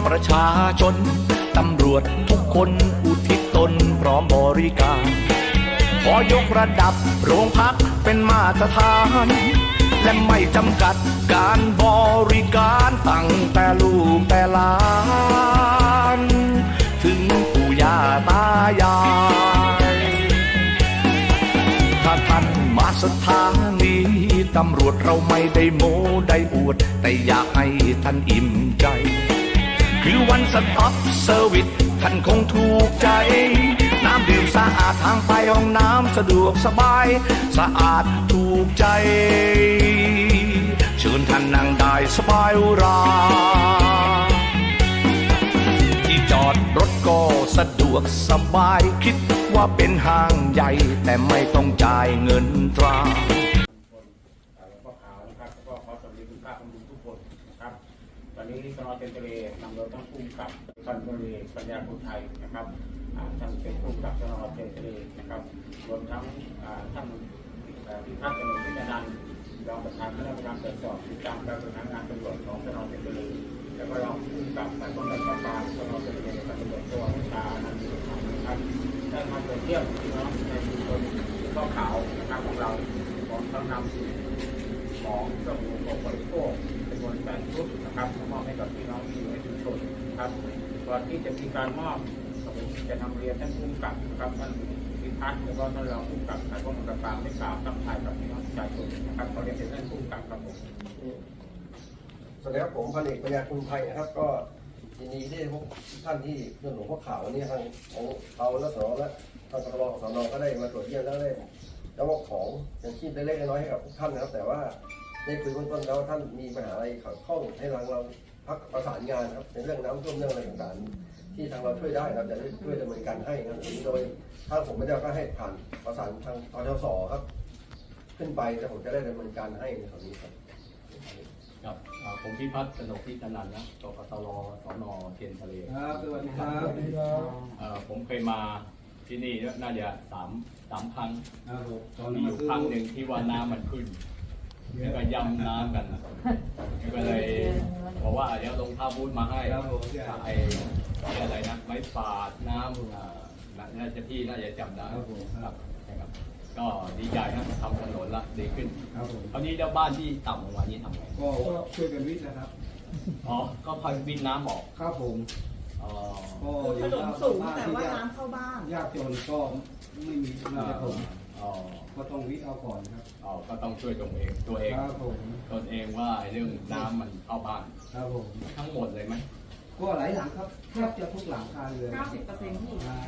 ถึงพี่น้องประชาชน ตำรวจทุกคนอุทิศตนพร้อมบริการ ขอยกระดับโรงพักเป็นมาตรฐาน และไม่จำกัดการบริการตั้งแต่ลูกแต่หลาน ถึงปู่ย่าตายาย ถ้าท่านมาสถานีตำรวจเราไม่ได้โม้ได้อวด แต่อยากให้ท่านอิ่มใจ คือวันสต็อปเซอร์วิสท่านคงถูกใจ น้ำดื่มสะอาดทางไปห้องน้ำสะดวกสบาย สะอาดถูกใจ เชิญท่านนั่งได้สบายราที่จอดรถก็สะดวกสบายคิดว่าเป็นห้างใหญ่ แต่ไม่ต้องจ่ายเงินตรา นเต็นทะเลนำโดยท่านผู้กำกับท่านพลเอกปัญญาคุณไทยนะครับท่านเป็นผู้กำกับสนเต็นทะเลนะครับรวมทั้งท่านพิพัฒน์กนกพิจนันท์รองประธานคณะกรรมการตรวจสอบติดตามการบริหารงานตำรวจของสนเต็นทะเลแล้วก็รองผู้กำกับสายป้องกันปราบปรามสนเต็นทะเลกับตำรวจตัววิชานันต์นะครับได้มาตรวจเยี่ยมพี่น้องในชุมชนข้อขาวนะครับของเราของทั้งนำของเครื่องอุปโภคบริโภคำนวนแปดชุดนะครับมอบให้กับพี่น้องที่อยู่ในชุมชนครับก่อนที่จะมีการมอบผมจะนำเรียนท่านผู้กับนะครับท่านพิพัฒน์แล้วก็ท่านรองผู้กับสายป้องกับได้กล่าวทักทายกับพี่น้องประชาชนนะครับขอเรียนเชิญท่านผู้กับครับผมสวัสดีครับผมพันเอกปัญญาคุณไทยนะครับ ก็ยินดีที่พวกท่านที่เรื่องหลวงพ่อขาววันนี้ทางของเราและสนและทางตรสนก็ได้มาตรวจเยี่ยมแล้วได้แล้วของอย่างชีพเล็กๆน้อยๆให้กับทุกท่านนะครับ แต่ว่า ได้คุยเบื้องต้นแล้วท่านมีปัญหาอะไรขัดข้องให้ทางเราพักประสานงานครับในเรื่องน้ำท่วมเรื่องอะไรต่างๆ ที่ทางเราช่วยได้เราจะได้ช่วยดำเนินการให้ครับโดยทางผมไม่ได้ก็ให้ผ่านประสานทางอทสครับ ขึ้นไปแต่ผมจะได้ดำเนินการให้ในส่วนนี้ครับครับอ่าผมพิพัฒน์กนกพิจนันท์นะกกตรสนเทียนทะเลครับสวัสดีครับเอ่อผมเคยมาที่นี่น่าจะสามสามครั้งครับผมตอนมีนี้อมายู่ซื้อครั้งหนึ่งที่ว่าน้ำมันขึ้น แล้วก็ยำน้ำกันก็เลยบอกว่าเดี๋ยวลงท่าบูธมาให้ครับผมใช่ไอ้ไอ้อะไรนะไม้ปาดน้ำอ่าน่าจะพี่น่าจะจำได้ครับผมคครัรับบนะครับก็ดีใจนะทำถนนละดีขึ้นครับผมคราวนี้แล้วบ้านที่ต่ำลงมานี้ทำไงก็ช่วยกันวิทย์นะครับอ๋อก็คอยวินน้ำออกครับผมอ๋อก็คือถนนสูงแต่ว่าน้ำเข้าบ้านยากจนก็ไม่มีมันจะผม อ๋อก็ต้องวิทย์เอาก่อนครับ อ๋อก็ต้องช่วยตัวเองตัวเองครับผม ตนเองว่าไอ้เรื่องน้ำมันเข้าบ้านครับผม ทั้งหมดเลยไหมก็หลายหลังครับแทบจะทุกหลังคาเรือน90%ที่อ่า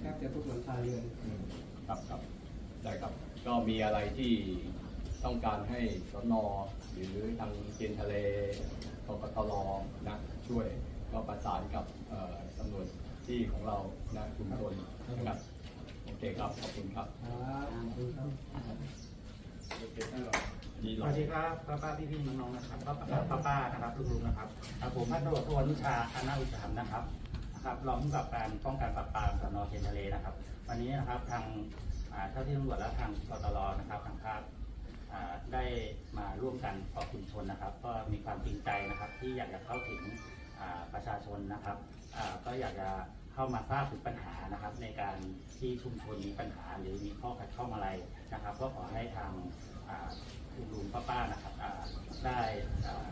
แทบจะทุกหลังคาเรือน อืมครับครับได้ครับ ก็มีอะไรที่ต้องการให้สนหรือทางเจียนทะเลกกตรนะช่วยก็ประสานกับเอ่อตำรวจที่ของเรานะชุมชนนะครับโอ เคครับขอบคุณครับครับ ขอบคุณครับดีสหรอวัสดีครับป้าป้าพี่พี่น้องๆนะครับป้าป้าป้าป้านะครับลุงๆนะครับครับผมพันตำรวจโทอนุชาอานาอุตสาหนะครับนะครับรองผู้กำกับการป้องกันปราบปรามสนเทียนทะเลนะครับ วันนี้นะครับทางอ่าเจ้าที่ตำรวจและทางกตรนะครับทางภาคอ่าได้มาร่วมกันขอบคุณชนนะครับ ก็มีความจริงใจนะครับที่อยากจะเข้าถึงอ่าประชาชนนะครับอ่าก็อยากจะ เข้ามาทราบถึงปัญหานะครับ ในการที่ชุมชนมีปัญหาหรือมีข้อขัดข้องอะไรนะครับ ก็ขอให้ทางอ่าคุณลุงป้าป้านะครับอ่าได้อ่า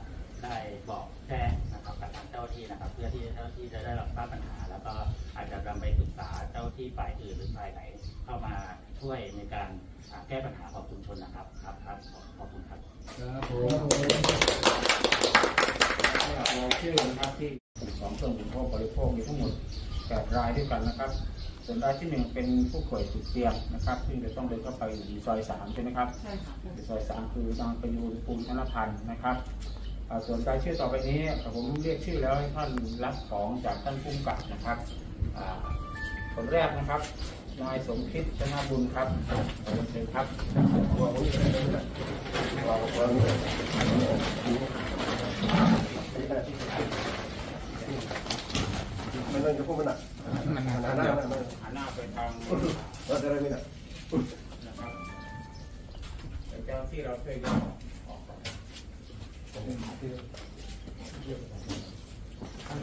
ได้บอกแจ้งนะครับกับทางเจ้าหน้าที่นะครับ เพื่อที่เจ้าหน้าที่จะได้รับทราบปัญหา แล้วก็อาจจะนำไปปรึกษาเจ้าหน้าที่ฝ่ายอื่นหรือฝ่ายไหน เข้ามาช่วยในการอ่าแก้ปัญหาของชุมชนนะครับครับครับขอขอบคุณครับครับผมเราชื่อนะครับที่ของเครื่องอุปโภคบริโภคมีทั้งหมด แปดรายด้วยกันนะครับ ส่วนรายที่หนึ่งเป็นผู้ป่วยติดเตียงนะครับซึ่งจะต้องเดินเข้าไปอยู่ซอยสามใช่ไหมครับใช่ค่ะซอยสามคือนางประยูนปูนธนพันธ์นะครับอ่าส่วนรายชื่อต่อไปนี้ผมเรียกชื่อแล้วให้ท่านรับของจากท่านผู้กำกับนะครับอ่าคนแรกนะครับนายสมคิดชนะบุญครับเชิญครับมัน เรื่องจะพูดมันหนักมันหันหน้าหน้าไปทางเราจะได้ไม่หนักนะครับเดี๋ยวเจ้าที่เราช่วยกันออกก่อน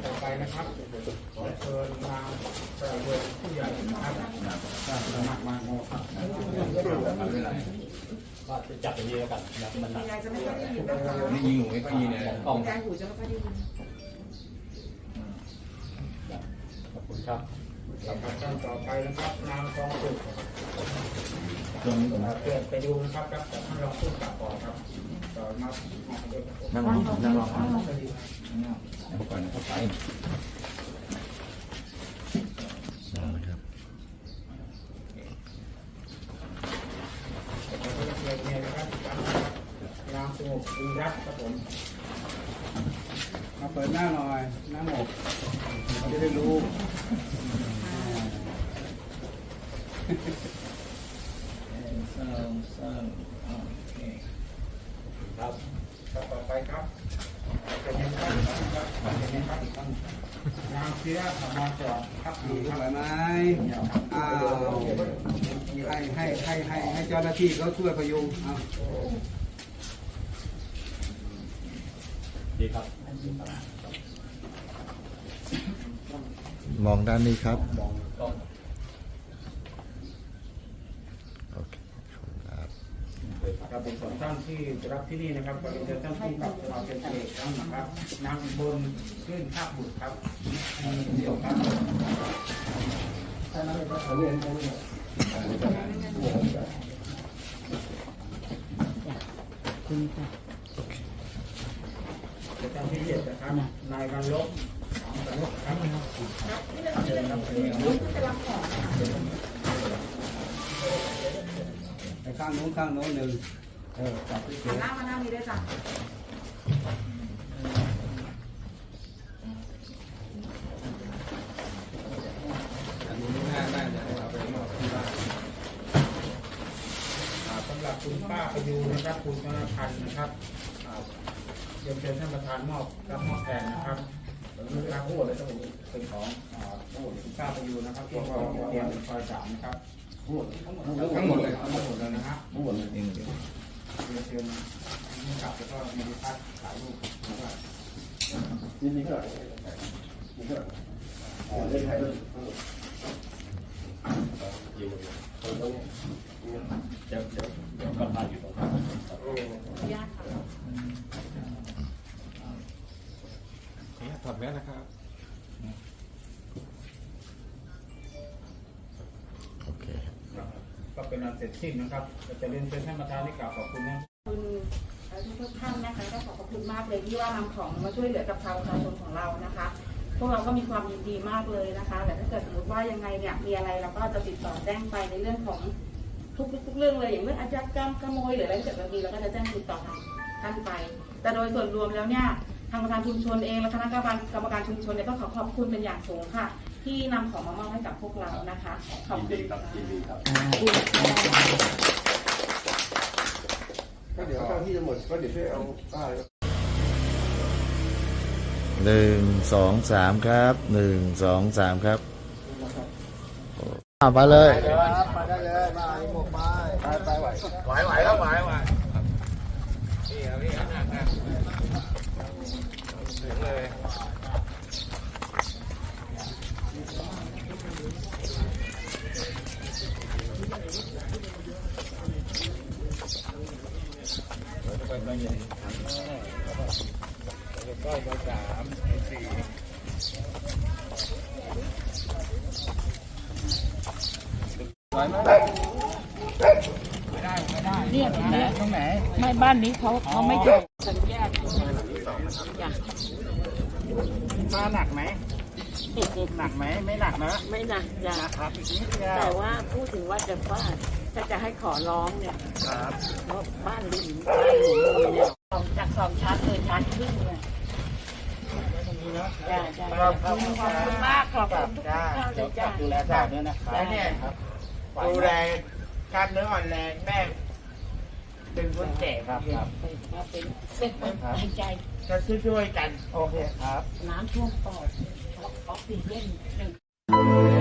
ต่อไปนะครับขอเชิญนางเวินผู้ใหญ่นะครับสมัครมาโงครับก็จะจับอย่างนี้แล้วกันมันหนักยายจะไม่ค่อยได้ยินนะคะไม่ยิงหูไม่ค่อยยิงเนี่ยกล้องยายหูจะไม่ค่อยได้ยิน ครับสำหรับท่านต่อไปนะครับนางกองสุขตรงนี้ก่อนไปดูนะครับครับแต่ท่านรองผู้กำกับก่อนครับต่อมานั่งนั่งรอครับก่อนนะครับไป นางสงบอุรัตน์ครับผม มาเปิดห น่อยหน้าหมกจะได้รู้ครับต่อไปครับเป็นยังไงครับเป็นยังไงครับอีกท่านนางเสียธรรมจรครับดีครับไหมอ้าวให้ให้ให้ให้ให้เจ้าหน้าที่เขาช่วยพยุงเอาดีครับ มองด้านนี้ครับ มองกล้องโอเคครับครับเป็นสองท่านที่รับที่นี่นะครับก็เป็นท่านผู้กับเราเป็นเอกครับนะครับนางบนขึ้นภาคบุตรครับเดี่ยวครับอันนี้อันนี้อันนี้เป็นท่านที่เจ็ดนะครับนายวันลบสนุกครับเชิญครับเชิญครับ ไปข้างโน้นข้างโน้นหนึ่งเออจับที่เฉหันยหน้ามาหน้านี้ด้วยจ้ะอันนี้น่าน่าจะเอาไปมอบที่บ้านอ่าสำหรับคุณป้าประยูนนะครับคุณธนพันธ์นะครับอ่าเรียนเชิญท่านประธานมอบรับมอบแทนนะครับ รับทั้งหดเลยทั้งหมเป็นของอ่าทั้งหมดคุณป้าประยูนนะครับที่กองเตรียมซอยสามนะครับทั้งหมดทั้งหมดเลยทั้งหมดเลยนะฮะทั้งหมดเลยเองเรียนเชิญผู้กับแล้วก็มีพัฒน์ถ่ายรูปนะครับนี่นี่ก็นี่ก็อ๋อเล่นไทยด้วยทั้งหมดยิงตรงนี้เดี๋ยวเดี๋ยวเดี๋ยวก็พาอยู่ตรงนั้น ญาติค่ะ ถอดแมสนะครับ โอเคก็เป็นอันเสร็จสิ้นนะครับจะเรียนเชิญท่านประธานให้กล่าวขอบคุณนะคุณทุกทุกๆท่านนะคะก็ขอบพระคุณมากเลยที่ว่านำของมาช่วยเหลือกับชาวประชาชนของเรานะคะ พวกเราก็มีความยินดีมากเลยนะคะ แต่ถ้าเกิดสมมติว่ายังไงเนี่ยมีอะไรเราก็จะติดต่อแจ้งไปในเรื่องของทุกทุกๆเรื่องเลยอย่างเรื่องอาชญากรรมขโมยหรืออะไรที่เกิดขึ้นเราก็จะแจ้งติดต่อทางท่านไป แต่โดยส่วนรวมแล้วเนี่ย ทางประธานชุมชนเองและคณะกรรมการกรรมการชุมชนเนี่ยก็ขอขอบคุณเป็นอย่างสูงค่ะ ที่นำของมามอบให้กับพวกเรานะคะ ขอบยินคุดีณครับค่ะยินดีครับ ก็เดี๋ยวเจ้าที่จะหมดก็เดี๋ยวช่วยเอาป้าหนึ่งสองสามครับหนึ่งสองสามครับอ่าไปเลยไปได้เลยมาหมกไปไปไปไหว ไม่ได้ไม่ได้เนี่ยตรงไหนตรงไหนไม่บ้านนี้เขาเขาไม่จบฉันแย่ จ้ะมาหนักไหมหนักไหมไม่หนักนะไม่หนักจ้ะครับอีกนิดเดียวแต่ว่าพูดถึงว่าจะฟาดถ้าจะให้ขอร้องเนี่ยครับเพราะบ้านริมบ้านหนูเนี่ยสองจากสองชั้นเลยชั้นครึ่งเนี่ยจ้าจ้าขอบคุณขอบคุณมากขอบคุณทุกท่านเลยจ้าดูแลสาวด้วยนะครับแล้วเนี่ยดูแลกล้ามเนื้ออ่อนแรงแม่ เป็นคนแก่ครับครับเป็นเป็นเป็นคนหายใจจะช่วยๆกัน โอเคครับ น้ำท่วมปอดออกซิเจนหนึ่ง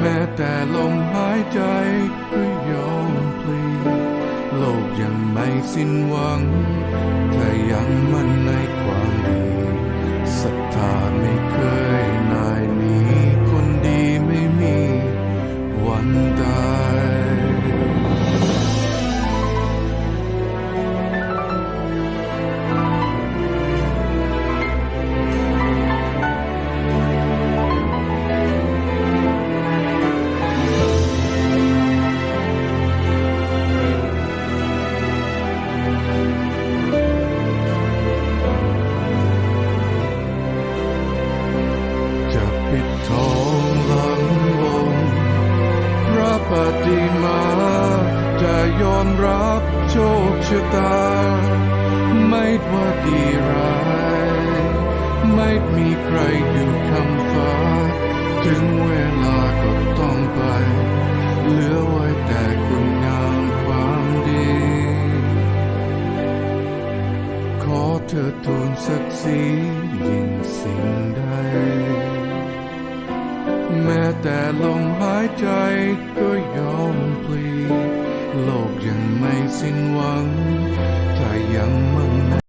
แม้แต่ลมหายใจก็ยอมพลีโลกยังไม่สิ้นหวังถ้ายังมั่นในความ ถึงเวลาก็ต้องไป เหลือไว้แต่คุณงามความดี ขอเธอทูลศักดิ์ศรียิ่งสิ่งใด แม้แต่ลมหายใจก็ยอมพลีโลกยังไม่สิ้นหวังใจยังมั่ง